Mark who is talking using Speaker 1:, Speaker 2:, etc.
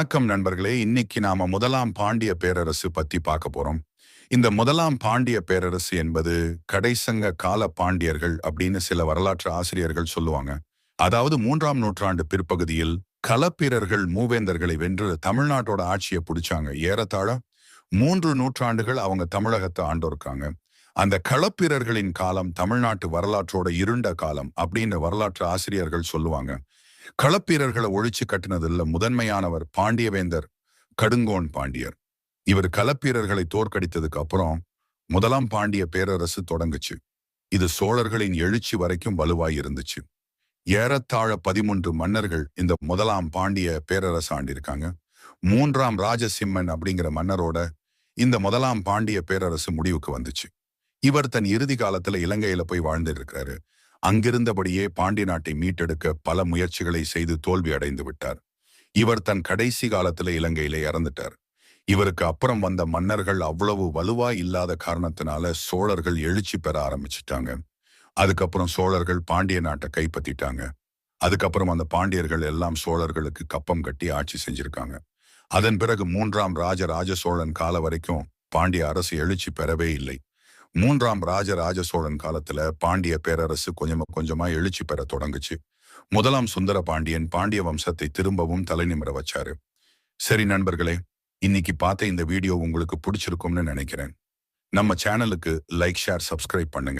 Speaker 1: வணக்கம் நண்பர்களே. இன்னைக்கு நாம முதலாம் பாண்டிய பேரரசு பத்தி பார்க்க போறோம். இந்த முதலாம் பாண்டிய பேரரசு என்பது கடைசங்க கால பாண்டியர்கள் அப்படின்னு சில வரலாற்று ஆசிரியர்கள் சொல்லுவாங்க. அதாவது மூன்றாம் நூற்றாண்டு பிற்பகுதியில் களப்பிரர்கள் மூவேந்தர்களை வென்று தமிழ்நாட்டோட ஆட்சியை பிடிச்சாங்க. ஏறத்தாழ மூன்று நூற்றாண்டுகள் அவங்க தமிழகத்தை ஆண்டோருக்காங்க. அந்த களப்பிரர்களின் காலம் தமிழ்நாட்டு வரலாற்றோட இருண்ட காலம் அப்படின்னு வரலாற்று ஆசிரியர்கள் சொல்லுவாங்க. களப்பீரர்களை ஒழிச்சு கட்டினதில் முதன்மையானவர் பாண்டியவேந்தர் கடுங்கோன் பாண்டியர். இவர் களப்பீரர்களை தோற்கடித்ததுக்கு அப்புறம் முதலாம் பாண்டிய பேரரசு தொடங்குச்சு. இது சோழர்களின் எழுச்சி வரைக்கும் வலுவாய் இருந்துச்சு. ஏறத்தாழ பதிமூன்று மன்னர்கள் இந்த முதலாம் பாண்டிய பேரரசு ஆண்டிருக்காங்க மூன்றாம் ராஜசிம்மன் அப்படிங்கிற மன்னரோட இந்த முதலாம் பாண்டிய பேரரசு முடிவுக்கு வந்துச்சு. இவர் தன் இறுதி காலத்துல இலங்கையில போய் வாழ்ந்துட்டு இருக்கிறாரு அங்கிருந்தபடியே பாண்டி நாட்டை மீட்டெடுக்க பல முயற்சிகளை செய்து தோல்வி அடைந்து விட்டார். இவர் தன் கடைசி காலத்துல இலங்கையிலே இறந்துட்டார். இவருக்கு அப்புறம் வந்த மன்னர்கள் அவ்வளவு வலுவா இல்லாத காரணத்தினால சோழர்கள் எழுச்சி பெற ஆரம்பிச்சிட்டாங்க. அதுக்கப்புறம் சோழர்கள் பாண்டிய நாட்டை கைப்பற்றிட்டாங்க. அதுக்கப்புறம் அந்த பாண்டியர்கள் எல்லாம் சோழர்களுக்கு கப்பம் கட்டி ஆட்சி செஞ்சிருக்காங்க. அதன் பிறகு மூன்றாம் ராஜ ராஜ சோழன் கால வரைக்கும் பாண்டிய அரசு எழுச்சி பெறவே இல்லை. மூன்றாம் ராஜ ராஜ சோழன் காலத்துல பாண்டிய பேரரசு கொஞ்சமா கொஞ்சமா எழுச்சி பெற தொடங்குச்சு. முதலாம் சுந்தர பாண்டியன் பாண்டிய வம்சத்தை திரும்பவும் தலைநிமிர வச்சாரு. சரி நண்பர்களே இன்னைக்கு பார்த்த இந்த வீடியோ உங்களுக்கு பிடிச்சிருக்கும்னு நினைக்கிறேன். நம்ம சேனலுக்கு லைக் ஷேர் சப்ஸ்கிரைப் பண்ணுங்க.